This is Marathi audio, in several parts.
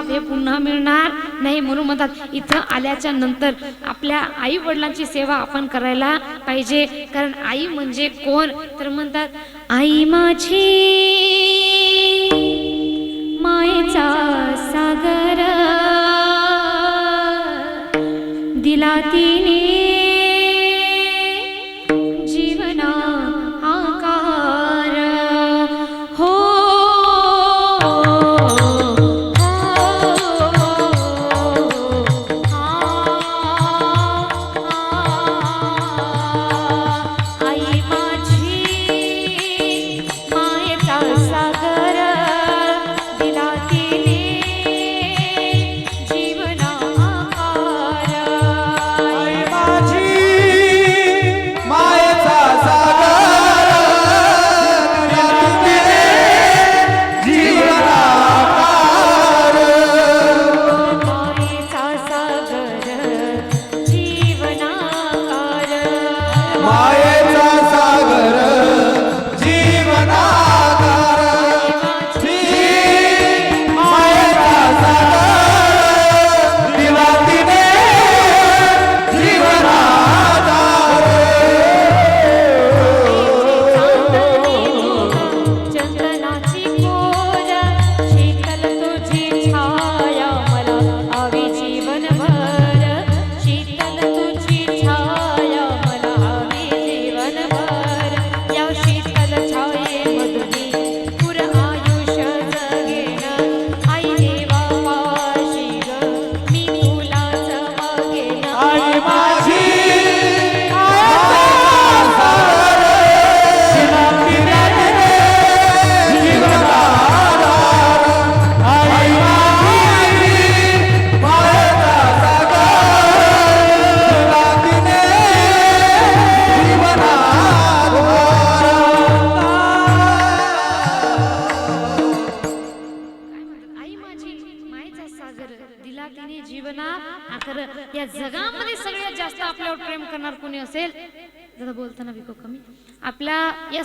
बाप हे पुन्हा मिळणार नाही म्हणून म्हणतात. इथं आल्याच्यानंतर आपल्या आई वडिलांची सेवा आपण करायला पाहिजे. कारण आई म्हणजे कोण? तर म्हणतात आई माझी मायेचा सागर दिला तिने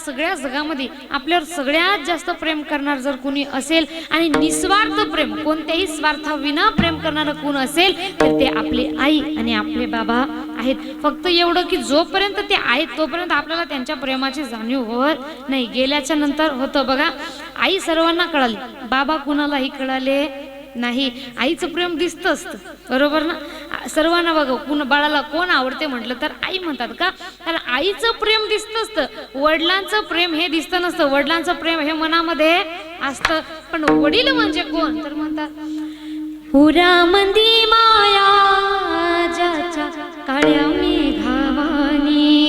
सगळ्या जगामध्ये आपल्यावर सगळ्यात जास्त प्रेम करणार जर कोणी असेल आणि निस्वार्थ प्रेम कोणत्याही स्वार्थाविना प्रेम करणारं कोण असेल तर ते आपले आई आणि आपले बाबा आहेत. फक्त एवढं की जोपर्यंत ते आहेत तोपर्यंत आपल्याला त्यांच्या प्रेमाची जाणीव होत नाही. गेल्याच्यानंतर होतं बघा आई सर्वांना कळाली. बाबा कुणालाही कळाले नाही. आईचं प्रेम दिसत असतं बरोबर ना? सर्वांना बघा कुण बाळाला कोण आवडते म्हटलं तर आई म्हणतात का? कारण आईचं प्रेम दिसतं असतं. वडिलांचं प्रेम हे दिसतं नसतं. वडिलांचं प्रेम हे मनामध्ये असतं. पण वडील म्हणजे कोण? तर म्हणतात पुरामंदी माया ज्याच्या काळ्या मेघावानी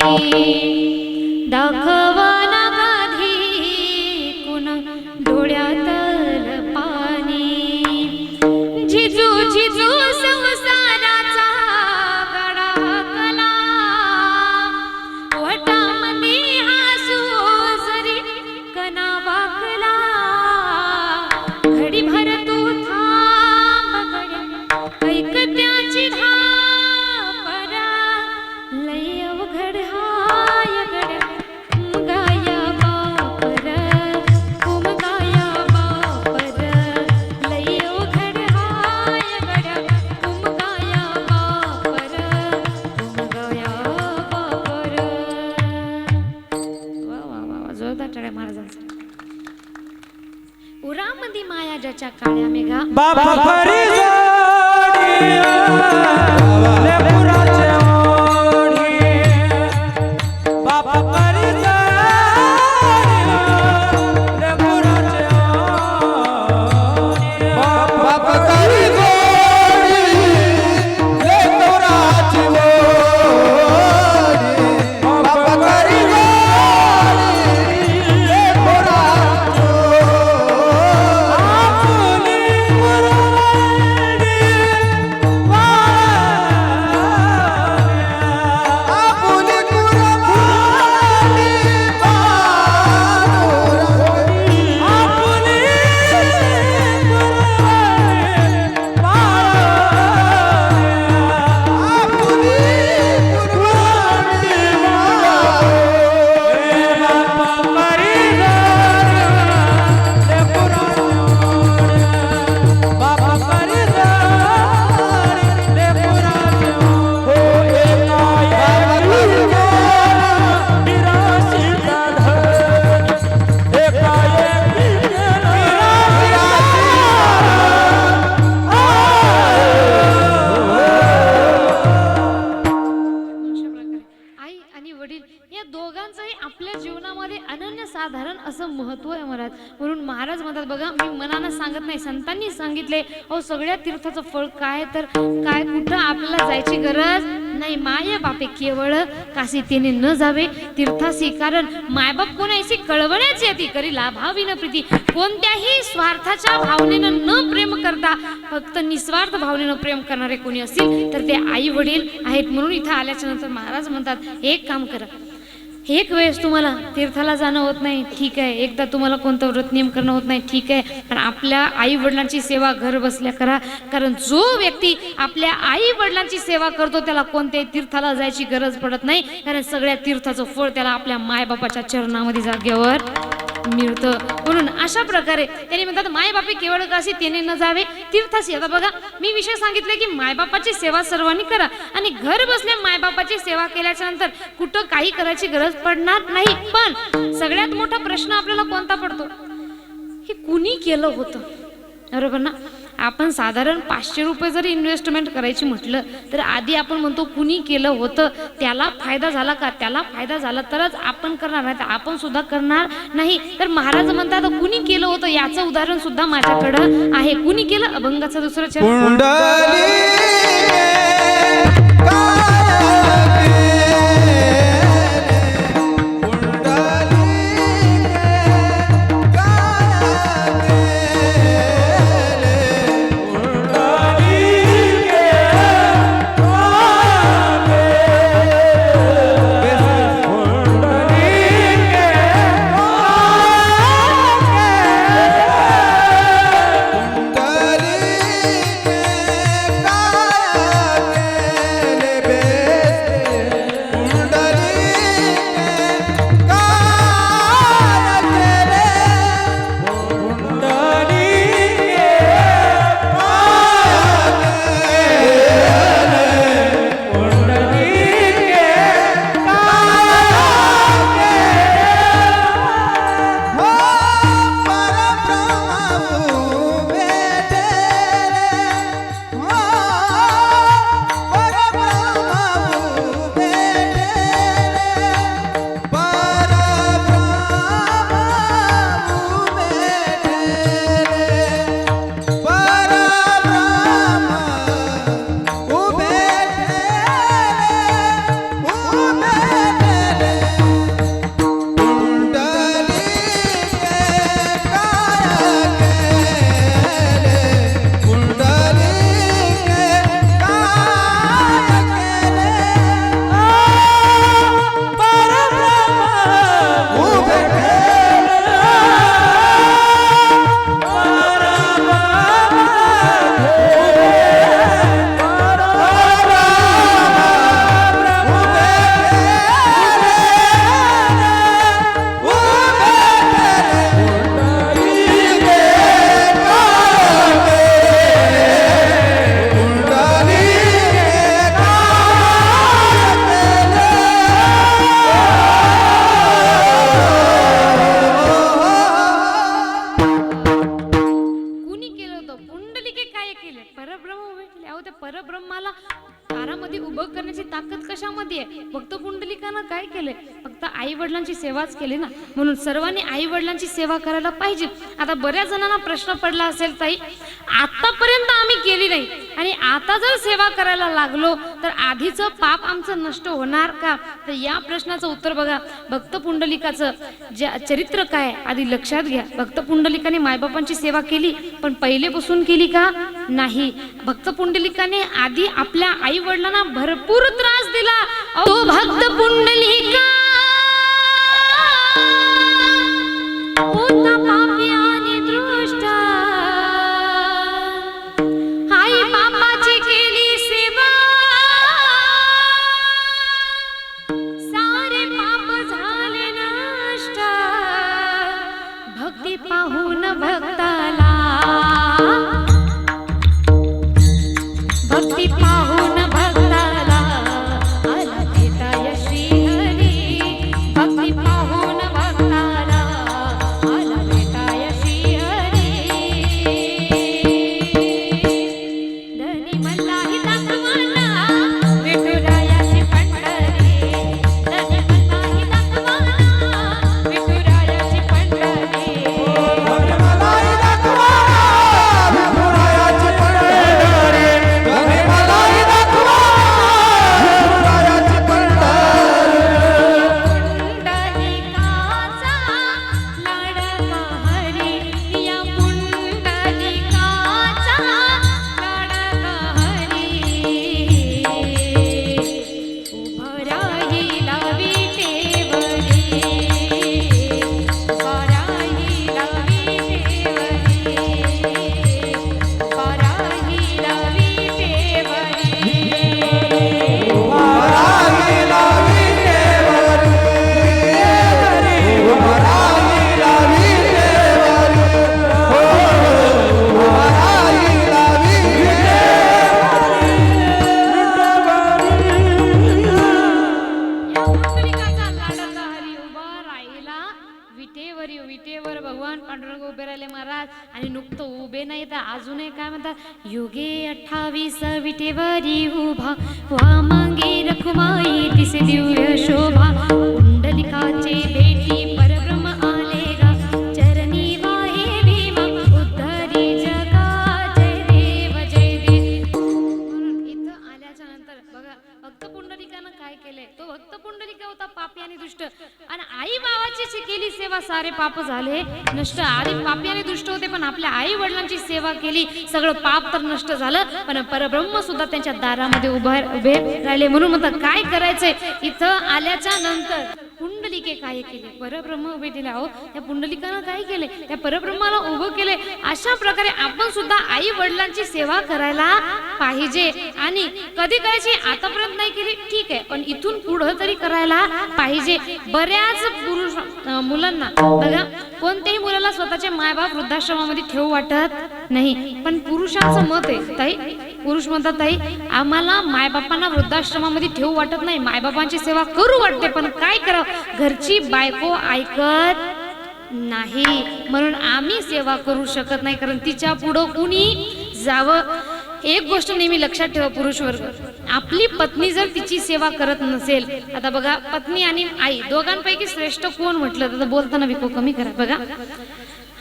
me फळ काय तर काय कुठं आपल्याला जायची गरज नाही. माय बापे केवळ काशी तिने न जावे तीर्थासी. कारण मायबाप कोणाशी कळवण्याची येते करी लाभावी न प्रीती. कोणत्याही स्वार्थाच्या भावनेनं न प्रेम करता फक्त निस्वार्थ भावनेनं प्रेम करणारे कोणी असतील तर ते आई वडील आहेत म्हणून इथं आल्याच्यानंतर महाराज म्हणतात एक काम करा. एक वेळेस तुम्हाला तीर्थाला जाणं होत नाही ठीक आहे. एकदा तुम्हाला कोणतं व्रत नियम करणं होत नाही ठीक आहे. पण आपल्या आई वडिलांची सेवा घर बसल्या करा. कारण जो व्यक्ती आपल्या आई वडिलांची सेवा करतो त्याला कोणत्याही तीर्थाला जायची गरज पडत नाही. कारण सगळ्या तीर्थाचं फळ त्याला आपल्या मायबापाच्या चरणामध्ये जागेवर मिळतं. म्हणून अशा प्रकारे त्यांनी म्हणतात मायबापी केवळ काशी त्याने न जावे तीर्थाशी आता बघा मी विषय सांगितले की मायबापाची सेवा सर्वांनी करा. आणि घर बसल्या मायबापाची सेवा केल्याच्यानंतर कुठं काही करायची गरज पडणार नाही. पण सगळ्यात मोठा प्रश्न आपल्याला कोणता पडतो? हे कुणी केलं होतं? बरोबर ना आपण साधारण पाचशे रुपये जरी इन्व्हेस्टमेंट करायची म्हटलं तर आधी आपण म्हणतो कुणी केलं होतं त्याला फायदा झाला का? त्याला फायदा झाला तरच आपण करणार नाही तर आपण सुद्धा करणार नाही. तर महाराज म्हणतात कुणी केलं होतं? याचं उदाहरण सुद्धा माझ्याकडं आहे. कुणी केलं? अभंगाचं दुसरं ताकद कशामध्ये आहे? फक्त पुंडलिकानं काय केलंय? फक्त आई वडिलांची सेवाच केली ना. म्हणून सर्वांनी आई वडिलांची सेवा करायला पाहिजे. आता बऱ्याच जणांना प्रश्न पडला असेल ताई. आतापर्यंत आम्ही केली नाही. आणि आता जर सेवा करायला लागलो तर आधीचं पाप आमचं नष्ट होणार का? तर या प्रश्नाचं उत्तर बघा. भक्त पुंडलिकाचं जे चरित्र काय? आधी लक्षात घ्या. भक्त पुंडलिकाने मायबापांची सेवा केली पण पहिलेपासून केली का? नाही. भक्त पुंडलिकाने आधी आपल्या आई वडिलांना भरपूर त्रास दिला. भक्त पुंड दिसे दिव्य शोभा कुंडलिकाचे भेटी परब्रह्म आले गा चरणी वाहे भीमा उद्धरी जगा जय देव जय देव इथं आल्याच्यानंतर बघा भक्त पुंडलिकानं काय केलंय? तो भक्त होता पापी आणि दुष्ट. आणि आई बाबाची केली सेवा सारे पाप झाले. नष्ट आधी पापी आणि दुष्ट पण आपल्या आई वडिलांची सेवा केली. सगळं पाप तर नष्ट झालं पण परब्रह्म सुद्धा त्यांच्या दारामध्ये उभा उभे राहिले. म्हणून म्हणतात काय करायचंय? इथं आल्याच्यानंतर पुंडलिके काय केले? परब्रह्म उभे दिले आहो त्या पुंडलिकानं काय केले? त्या परब्रह्माला उभं केले. अशा प्रकारे आपण सुद्धा आई वडिलांची सेवा करायला पाहिजे. आणि कधी करायची आतापर्यंत नाही केली ठीक आहे. पण इथून पुढं तरी करायला पाहिजे. बऱ्याच पुरुष मुलांना बघा कोणत्याही मुलाला स्वतःचे मायबाप वृद्धाश्रमामध्ये ठेवू वाटत नाही. पण पुरुषांचं मत आहे ताई पुरुष म्हणतात ताई आम्हाला मायबापांना वृद्धाश्रमामध्ये ठेवू वाटत नाही. मायबापांची सेवा करू वाटते पण काय करावं घरची बायको ऐकत नाही. म्हणून आम्ही सेवा करू शकत नाही कारण तिच्या पुढं कुणी जावं? एक गोष्ट नेहमी लक्षात ठेवा पुरुष वर्ग. आपली पत्नी जर तिची सेवा करत नसेल आता बघा पत्नी आणि आई दोघांपैकी श्रेष्ठ कोण म्हटलं? तर बोलताना विको कमी करा बघा.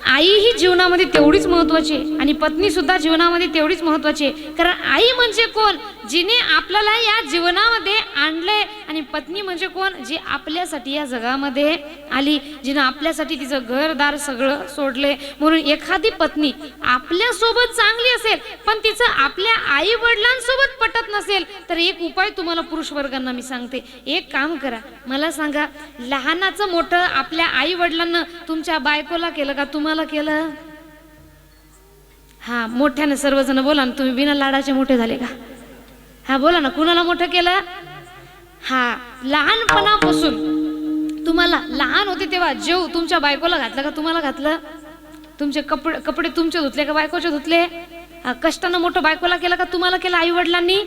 आई ही जीवनामध्ये तेवढीच महत्वाची आहे. आणि पत्नी सुद्धा जीवनामध्ये तेवढीच महत्वाची आहे. कारण आई म्हणजे कोण? जिने आपल्याला या जीवनामध्ये आणलंय आणि पत्नी म्हणजे कोण? जी आपल्यासाठी या जगामध्ये आली जिनं आपल्यासाठी तिचं घरदार सगळं सोडले. म्हणून एखादी पत्नी आपल्यासोबत चांगली असेल पण तिचं आपल्या आई वडिलांसोबत पटत नसेल तर एक उपाय तुम्हाला पुरुष वर्गांना मी सांगते. एक काम करा. मला सांगा लहानाचं मोठं आपल्या आई वडिलांना तुमच्या बायकोला केलं का तुम्हाला केलं? हा मोठ्याने सर्वजण बोला ना तुम्ही बिना लाडाचे मोठे झाले का? हा बोला ना कुणाला मोठं केलं? हा लहानपणापासून. तुम्हाला लहान होते तेव्हा जेव तुमच्या बायकोला घातलं का? तुम्हाला घातलं? तुमचे कपडे कपडे तुमचे धुतले का? बायकोचे धुतले? कष्टानं मोठं बायकोला केलं का? तुम्हाला केलं आई वडिलांनी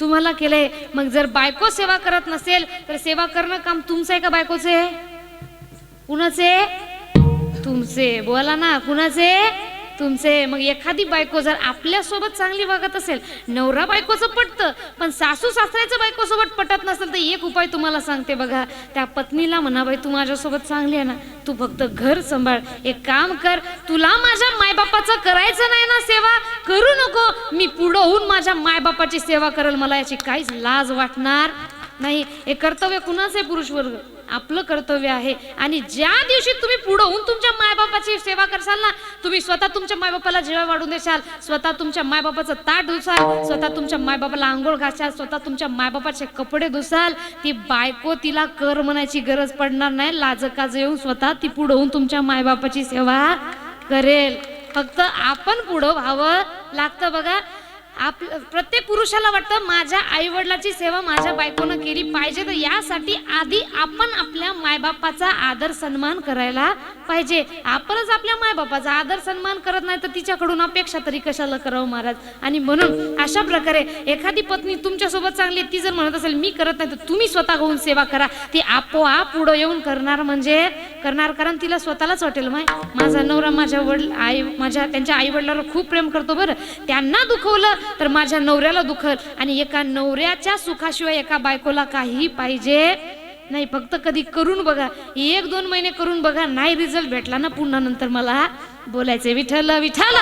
तुम्हाला केलंय मग जर बायको सेवा करत नसेल तर सेवा करणं काम तुमचं आहे का बायकोचे? कुणाचे तुमचे बोला ना कुणाचे तुमचे मग एखादी बायको जर आपल्यासोबत चांगली वागत असेल नवरा बायकोचं पटतं पण सासू सासऱ्याचं बायकोसोबत पटत नसेल तर एक उपाय तुम्हाला सांगते बघा. त्या पत्नीला म्हणा बाई तू माझ्यासोबत चांगली आहे ना तू फक्त घर सांभाळ. एक काम कर तुला माझ्या मायबापाचं करायचं नाही ना सेवा करू नको. मी पुढं होऊन माझ्या मायबापाची सेवा करेल मला याची काहीच लाज वाटणार नाही. हे कर्तव्य कुणाच आहे पुरुष वर्ग आपलं कर्तव्य आहे. आणि ज्या दिवशी तुम्ही पुढं होऊन तुमच्या मायबापाची सेवा करसाल ना तुम्ही स्वतः तुमच्या मायबापाला जेव्हा वाढून देशाल. स्वतः तुमच्या मायबापाचं ताट धुसाल. स्वतः तुमच्या मायबापाला आंघोळ घासाल. स्वतः तुमच्या मायबापाचे कपडे धुसाल. ती बायको तिला कर म्हणायची गरज पडणार नाही. लाजकाज येऊन स्वतः ती पुढं होऊन तुमच्या मायबापाची सेवा करेल. फक्त आपण पुढं व्हावं लागतं बघा. आप प्रत्येक पुरुषाला वाटतं माझ्या आईवडिलाची सेवा माझ्या बायकोनं केली पाहिजे. तर यासाठी आधी आपण आपल्या मायबापाचा आदर सन्मान करायला पाहिजे. आपणच आपल्या मायबापाचा आदर सन्मान करत नाही तर तिच्याकडून अपेक्षा तरी कशाला करावं महाराज? आणि म्हणून अशा प्रकारे एखादी पत्नी तुमच्यासोबत चांगली आहे, ती जर म्हणत असेल मी करत नाही तर तुम्ही स्वतः होऊन सेवा करा. ती आपोआप पुढं येऊन करणार म्हणजे करणार कारण तिला स्वतःलाच वाटेल माय माझा नवरा माझ्या वडील आई माझ्या त्यांच्या आई वडिलावर खूप प्रेम करतो बरं. त्यांना दुखवलं तर माझ्या नवऱ्याला दुखल. आणि एका नवऱ्याच्या सुखाशिवाय एका बायकोला काही पाहिजे नाही. फक्त कधी करून बघा. एक दोन महिने करून बघा. नाही रिझल्ट भेटला ना पुन्हा नंतर मला. बोलायचे विठल विठ्ठल